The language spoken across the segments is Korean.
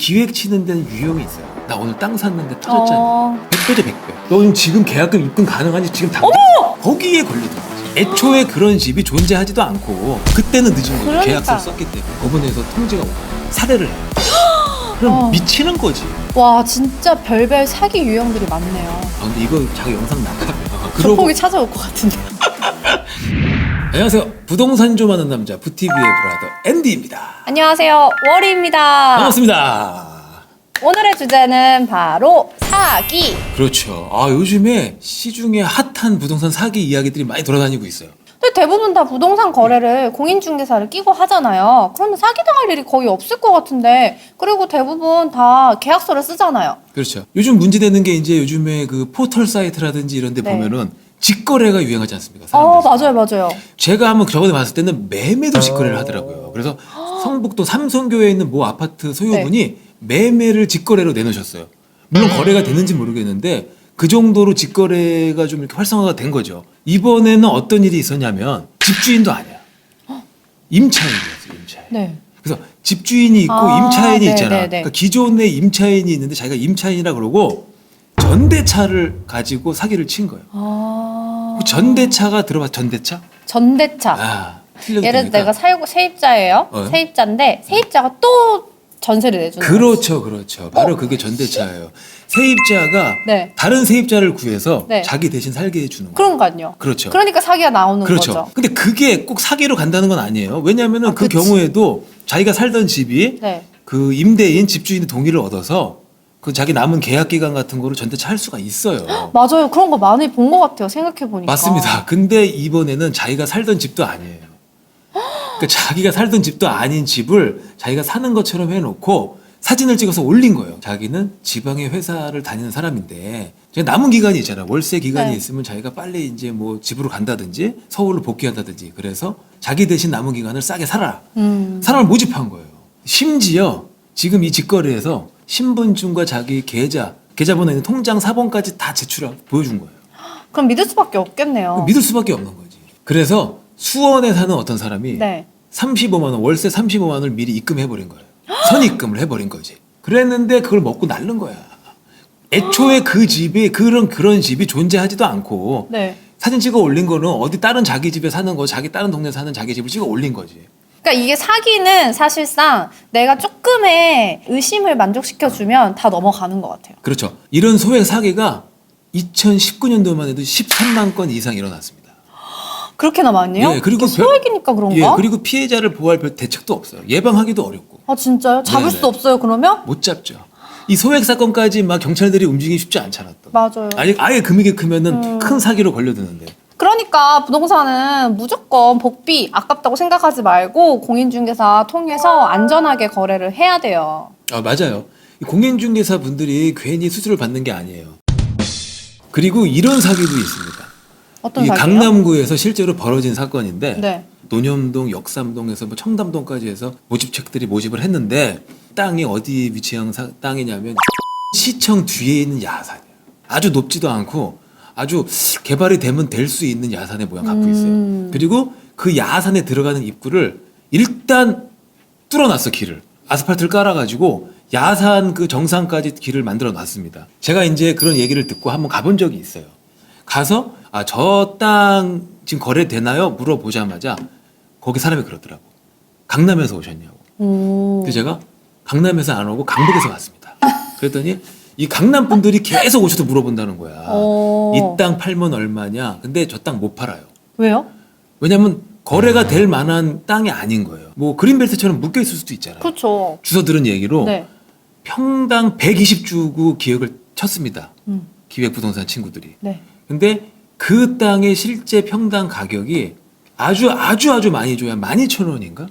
기획 치는 데는 유형이 있어요. 나 오늘 땅 샀는데 터졌잖아. 어, 100배죠 100배. 너 지금 계약금 입금 가능한지 지금 당장 거기에 걸리더라고. 애초에 그런 집이 존재하지도 않고 그때는 늦은 거죠. 그러니까. 계약서를 썼기 때문에 법원에서 통지가 오고 사례를 해. 그럼 어. 미치는 거지. 와 진짜 별별 사기 유형들이 많네요. 아 근데 이거 자기 영상 나가면 조폭이 찾아올 것 같은데. 안녕하세요. 부동산 좀 하는 남자 부티비의 브라더 앤디입니다. 안녕하세요 월이입니다. 반갑습니다. 오늘의 주제는 바로 사기. 그렇죠. 아 요즘에 시중에 핫한 부동산 사기 이야기들이 많이 돌아다니고 있어요. 근데 대부분 다 부동산 거래를 공인중개사를 끼고 하잖아요. 그러면 사기당할 일이 거의 없을 것 같은데 그리고 대부분 다 계약서를 쓰잖아요. 그렇죠. 요즘 문제되는 게 이제 요즘에 그 포털 사이트라든지 이런 데 네. 보면은 직거래가 유행하지 않습니까? 아 사람들이. 맞아요 맞아요. 제가 한번 저번에 봤을 때는 매매도 직거래를 하더라고요. 그래서 성북도 삼성교회에 있는 모 아파트 소유분이 네. 매매를 직거래로 내놓으셨어요. 물론 거래가 되는지 모르겠는데 그 정도로 직거래가 좀 이렇게 활성화가 된 거죠. 이번에는 어떤 일이 있었냐면 집주인도 아니야. 임차인이었어요. 임차인. 네. 그래서 집주인이 있고 아, 임차인이 네, 있잖아. 네, 네. 그러니까 기존에 임차인이 있는데 자기가 임차인이라 그러고 전대차를 가지고 사기를 친 거예요. 아그 전대차가 들어봐 전대차? 전대차. 아, 틀려도 예를 들어? 내가 살고 세입자예요. 어. 세입자인데 세입자가 또 전세를 내주는 거지. 그렇죠, 그렇죠. 바로 그게 전대차예요. 세입자가 네. 다른 세입자를 구해서 네. 자기 대신 살게 해주는 거예요. 그런가요. 그렇죠. 그러니까 사기가 나오는 그렇죠. 거죠. 근데 그게 꼭 사기로 간다는 건 아니에요. 왜냐하면 아, 그 그치. 경우에도 자기가 살던 집이 네. 그 임대인 집주인의 동의를 얻어서 그 자기 남은 계약 기간 같은 거를 전대 차 할 수가 있어요. 맞아요. 그런 거 많이 본 것 같아요. 생각해 보니까. 맞습니다. 근데 이번에는 자기가 살던 집도 아니에요. 그러니까 자기가 살던 집도 아닌 집을 자기가 사는 것처럼 해놓고 사진을 찍어서 올린 거예요. 자기는 지방의 회사를 다니는 사람인데 이제 남은 기간이 있잖아. 월세 기간이 네. 있으면 자기가 빨리 이제 뭐 집으로 간다든지 서울로 복귀한다든지 그래서 자기 대신 남은 기간을 싸게 살아라. 음. 사람을 모집한 거예요. 심지어 지금 이 직거래에서 신분증과 자기 계좌, 계좌번호 있는 통장 사본까지 다 제출하고 보여준 거예요. 그럼 믿을 수밖에 없겠네요. 믿을 수밖에 없는 거지. 그래서 수원에 사는 어떤 사람이 네. 35만 원 월세 35만 원을 미리 입금해 버린 거예요. 선입금을 해 버린 거지. 그랬는데 그걸 먹고 날른 거야. 애초에 그 집이 그런 그런 집이 존재하지도 않고 네. 사진 찍어 올린 거는 어디 다른 자기 집에 사는 거, 자기 다른 동네 사는 자기 집을 찍어 올린 거지. 그러니까 이게 사기는 사실상 내가 조금의 의심을 만족시켜 주면 다 넘어가는 것 같아요. 그렇죠. 이런 소액 사기가 2019년도만 해도 13만 건 이상 일어났습니다. 그렇게나 많이요? 예, 그리고 별- 소액이니까 그런가? 예, 그리고 피해자를 보호할 별 대책도 없어요. 예방하기도 어렵고. 아 진짜요? 잡을 네네. 수 없어요 그러면? 못 잡죠. 이 소액 사건까지 막 경찰들이 움직이기 쉽지 않잖아 또. 맞아요. 아예, 아예 금액이 크면은 음. 큰 사기로 걸려드는데. 그러니까 부동산은 무조건 복비 아깝다고 생각하지 말고 공인중개사 통해서 안전하게 거래를 해야 돼요. 아 맞아요. 이 공인중개사 분들이 괜히 수수료를 받는 게 아니에요. 그리고 이런 사기도 있습니다. 어떤 이 사기요? 강남구에서 실제로 벌어진 사건인데 네. 논현동, 역삼동에서 뭐 청담동까지 해서 모집책들이 모집을 했는데 땅이 어디 위치한 사- 땅이냐면 시청 뒤에 있는 야산이에요. 아주 높지도 않고 아주 개발이 되면 될 수 있는 야산의 모양 갖고 있어요. 음. 그리고 그 야산에 들어가는 입구를 일단 뚫어놨어 길을 아스팔트를 깔아가지고 야산 그 정상까지 길을 만들어 놨습니다. 제가 이제 그런 얘기를 듣고 한번 가본 적이 있어요. 가서 아 저 땅 지금 거래되나요? 물어보자마자 거기 사람이 그러더라고. 강남에서 오셨냐고. 오. 그래서 제가 강남에서 안 오고 강북에서 왔습니다. 그랬더니 이 강남 분들이 계속 오셔서 물어본다는 거야. 어. 이 땅 팔면 얼마냐? 근데 저 땅 못 팔아요. 왜요? 왜냐면 거래가 될 만한 땅이 아닌 거예요. 뭐 그린벨트처럼 묶여 있을 수도 있잖아요. 그렇죠. 주워 들은 얘기로 네. 평당 120 주고 기획을 쳤습니다. 음. 기획 부동산 친구들이. 네. 근데 그 땅의 실제 평당 가격이 아주 아주 아주 많이 줘야 12,000원인가?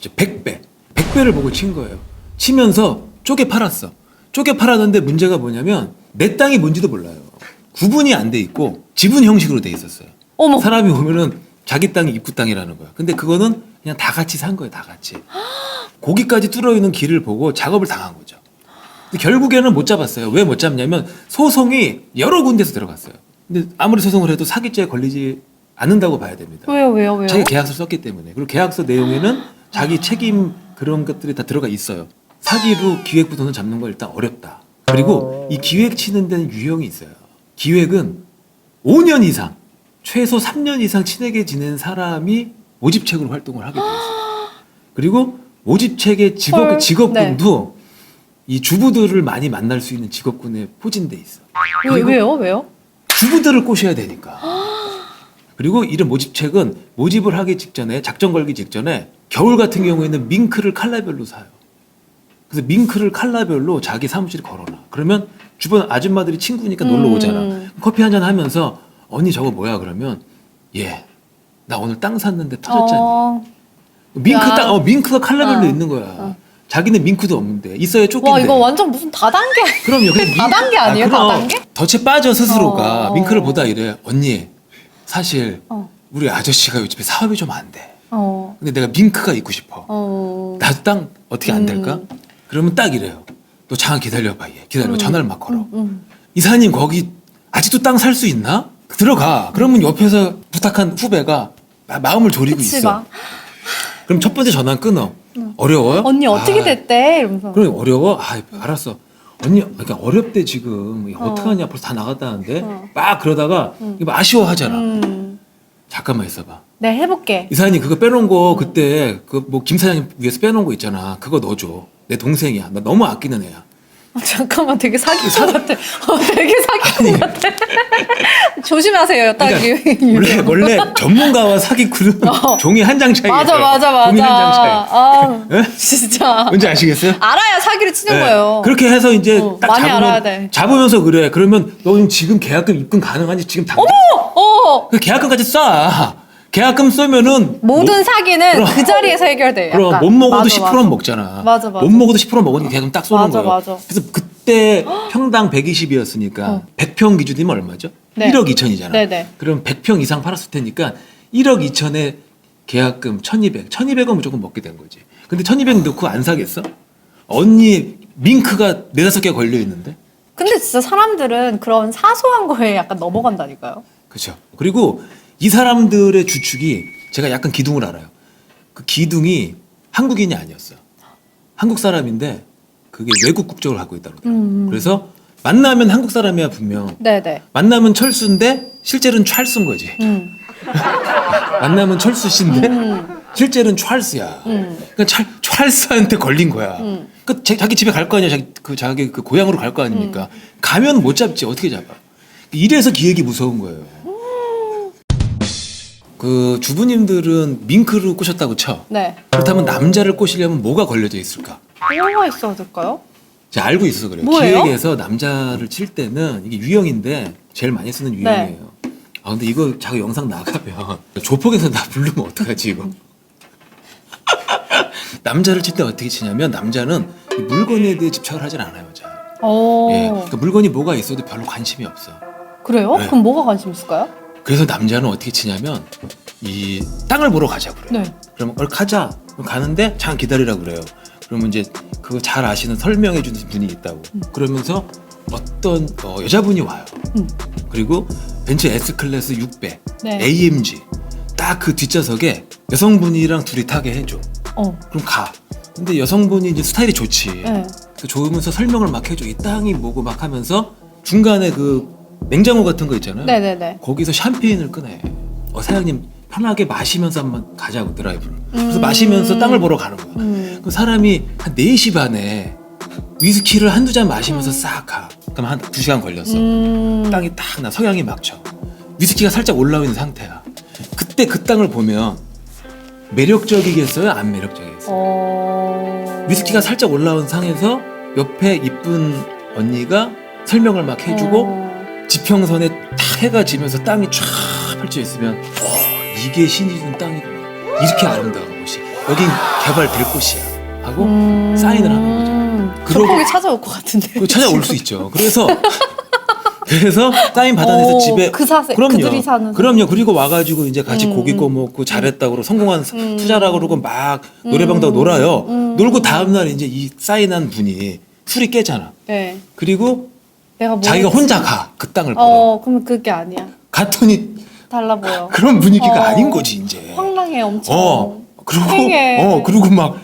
100배. 100배를 보고 친 거예요. 치면서 쪼개 팔았어. 쪼개 팔았는데 문제가 뭐냐면 내 땅이 뭔지도 몰라요. 구분이 안 돼 있고 지분 형식으로 돼 있었어요. 어머. 사람이 오면은 자기 땅이 입구 땅이라는 거야. 근데 그거는 그냥 다 같이 산 거예요, 다 같이. 거기까지 뚫어 있는 길을 보고 작업을 당한 거죠. 근데 결국에는 못 잡았어요. 왜 못 잡냐면 소송이 여러 군데서 들어갔어요. 근데 아무리 소송을 해도 사기죄에 걸리지 않는다고 봐야 됩니다. 왜요? 왜요? 왜요? 자기 계약서 썼기 때문에. 그리고 계약서 내용에는 자기 책임 그런 것들이 다 들어가 있어요. 사기로 기획부 돈을 잡는 거 일단 어렵다. 그리고 이 기획 치는 데는 유형이 있어요. 기획은 5년 이상, 최소 3년 이상 친하게 지낸 사람이 모집책으로 활동을 하게 돼 있어요. 그리고 모집책의 직업, 헐. 네. 직업군도 이 주부들을 많이 만날 수 있는 직업군에 포진돼 있어. 왜, 그리고 왜요? 왜요? 주부들을 꼬셔야 되니까. 그리고 이런 모집책은 모집을 하기 직전에 작전 걸기 직전에 겨울 같은 경우에는 밍크를 칼라별로 사요. 그래서 밍크를 칼라별로 자기 사무실에 걸어놔. 그러면 주변 아줌마들이 친구니까 놀러 음. 오잖아. 커피 한 잔 하면서 언니 저거 뭐야 그러면 예. 나 오늘 땅 샀는데 터졌잖아. 어, 밍크 야. 땅, 어, 밍크가 칼라별로 어. 있는 거야. 어. 자기는 밍크도 없는데 있어야 쫓긴대. 와 이거 완전 무슨 다단계 그럼요. 근데 다단계 아니에요? 그럼. 다단계? 덫에 빠져 스스로가 어, 어. 밍크를 보다 이래. 언니, 사실 어. 우리 아저씨가 요즘에 사업이 좀 안 돼. 어. 근데 내가 밍크가 있고 싶어. 어. 나도 땅 어떻게 안 음. 될까? 그러면 딱 이래요. 너 잠깐 기다려봐 얘. 기다려. 음. 전화를 막 걸어. 음. 이사님 거기 아직도 땅 살 수 있나? 들어가. 그러면 옆에서 부탁한 후배가 마- 마음을 졸이고 그치 있어. 막 그럼 첫 번째 전화 끊어. 어려워요? 언니 어떻게 아, 됐대 이러면서 그래 어려워? 아 알았어. 언니 그러니까 어렵대 지금 어. 어떡하냐 벌써 다 나갔다는데 어. 막 그러다가 이거 아쉬워하잖아. 음. 잠깐만 있어봐. 네 해볼게 이사님 그거 빼놓은 거 그때 그 뭐 김 사장님 위해서 빼놓은 거 있잖아. 그거 넣어줘. 내 동생이야. 나 너무 아끼는 애야. 어, 잠깐만 되게 사기꾼 같아 어, 되게 사기꾼 같아 조심하세요 딱 그러니까 이- 원래 원래 전문가와 사기꾼은 어. 종이 한 장 차이. 맞아 맞아 맞아 종이 한 장 차이. 아 예? 진짜 뭔지 아시겠어요? 알아야 사기를 치는 네. 거예요 그렇게 해서 이제 어, 딱 많이 잡으면 알아야 돼. 잡으면서 그래. 그러면 너 지금 계약금 입금 가능하니 지금 당장 어그 계약금까지 쏴. 계약금 쏘면은 모든 사기는 그럼. 그 자리에서 해결돼 그럼 약간. 못 먹어도 맞아, 10% 맞아. 는 먹잖아. 맞아, 맞아. 못 먹어도 10% 먹으니까 계약금 딱 쏘는 맞아, 거예요. 맞아. 그래서 그때 평당 120이었으니까 어. 100평 기준이면 얼마죠? 네. 1억 2천이잖아. 네 네. 그럼 100평 이상 팔았을 테니까 1억 2천에 계약금 1200. 1200은 무조건 먹게 된 거지. 근데 1200 넣고 안 사겠어? 언니 밍크가 네다섯 개 걸려 있는데. 근데 진짜 사람들은 그런 사소한 거에 약간 넘어간다니까요 그렇죠. 그리고 이 사람들의 주축이 제가 약간 기둥을 알아요. 그 기둥이 한국인이 아니었어. 한국 사람인데 그게 외국 국적을 갖고 있다고 그러더라고요. 음. 그래서 만나면 한국 사람이야 분명. 네네 만나면 철수인데 실제로는 찰수인 거지. 음. 만나면 철수 씨인데 음. 실제로는 찰스야. 음. 그러니까 찰, 찰스한테 걸린 거야. 음. 그 자, 자기 집에 갈 거 아니야. 자기 그 자기 그 고향으로 갈 거 아닙니까? 가면 못 잡지 어떻게 잡아? 이래서 기획이 무서운 거예요. 그 주부님들은 밍크를 꼬셨다고 쳐. 네 그렇다면 남자를 꼬시려면 뭐가 걸려져 있을까? 뭐가 있어야 될까요? 제가 알고 있어서 그래요. 뭐예요? 기획에서 남자를 칠 때는 이게 유형인데 제일 많이 쓰는 네. 유형이에요. 아 근데 이거 자꾸 영상 나가면 조폭에서 나 부르면 어떡하지 이거? 남자를 칠 때 어떻게 치냐면 남자는 이 물건에 대해 집착을 하진 않아요, 잘. 어 예, 그러니까 물건이 뭐가 있어도 별로 관심이 없어. 그래요? 네. 그럼 뭐가 관심 있을까요? 그래서 남자는 어떻게 치냐면 이 땅을 보러 가자 그래. 네 그러면 얼 가자. 그럼 가는데 잠깐 기다리라 그래요. 그러면 이제 그거 잘 아시는 설명해 주는 분이 있다고. 그러면서 어떤 어, 여자분이 와요. 음. 그리고 벤츠 S 클래스 600 네. AMG 딱 그 뒷좌석에 여성분이랑 둘이 타게 해줘. 어. 그럼 가. 근데 여성분이 이제 스타일이 좋지. 네. 그 좋으면서 설명을 막 해줘. 이 땅이 뭐고 막 하면서 중간에 그 냉장고 같은 거 있잖아요. 네네네. 거기서 샴페인을 꺼내. 어, 사장님 편하게 마시면서 한번 가자고 드라이브를. 그래서 음. 마시면서 땅을 보러 가는 거야. 음. 그 사람이 한 4시 반에 위스키를 한두 잔 마시면서 싹 가. 그럼 한 2시간 걸렸어. 음. 땅이 딱 나 석양이 막쳐. 위스키가 살짝 올라와 있는 상태야. 그때 그 땅을 보면 매력적이겠어요? 안 매력적이겠어요? 어. 위스키가 살짝 올라온 상에서 옆에 이쁜 언니가 설명을 막 해주고 어. 지평선에 딱 해가 지면서 땅이 쫙 펼쳐 있으면 어, 이게 신이 준 땅이구나 이렇게 아름다운 곳이 여긴 개발될 곳이야 하고 음. 사인을 하는 거죠. 그러고- 찾아올 것 같은데. 그 찾아올 수 있죠 그래서 그래서 사인 받아내서 오, 집에 그 사세- 그럼요 그들이 사는 그럼요 그리고 와가지고 이제 같이 음, 고기 음. 꺼 먹고 잘했다고 그러고 성공한 음. 투자라고 그러고 막 노래방도 놀아요 음. 놀고 다음날 이제 이 사인한 분이 술이 깨잖아 네. 그리고 내가 뭐 자기가 했지? 혼자 가 그 땅을 보러 어, 그러면 그게 아니야. 갔더니 달라 보여. 그런 분위기가 어. 아닌 거지 이제. 황랑해 엄청. 어 그리고 팽해. 어 그리고 막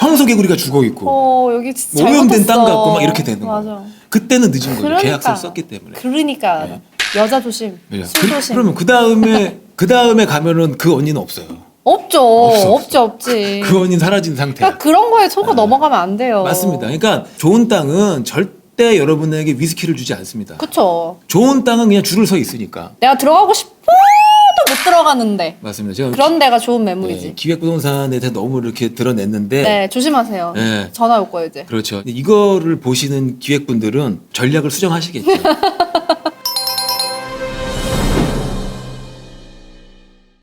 황소개구리가 죽어 있고 어 여기 진짜 뭐 오염된 땅 잘못했어. 같고 막 이렇게 되는 맞아. 거예요. 그때는 늦은 거죠. 그러니까. 계약서를 썼기 때문에. 그러니까 네. 여자 조심, 예. 술 그, 조심. 그러면 그 다음에 그 다음에 가면은 그 언니는 없어요. 없죠, 없어. 없죠, 없지. 그 언니는 사라진 상태. 그러니까 그런 거에 속아 넘어가면 안 돼요. 맞습니다. 그러니까 좋은 땅은 절 대 여러분에게 위스키를 주지 않습니다. 그쵸. 좋은 땅은 그냥 줄을 서 있으니까. 내가 들어가고 싶어도 못 들어가는데 맞습니다. 제가 그런 데가 좋은 네, 매물이지. 기획부동산에 대해 너무 이렇게 드러냈는데 네, 조심하세요. 네. 전화 올 거예요 이제. 그렇죠. 이거를 보시는 기획분들은 전략을 수정하시겠죠.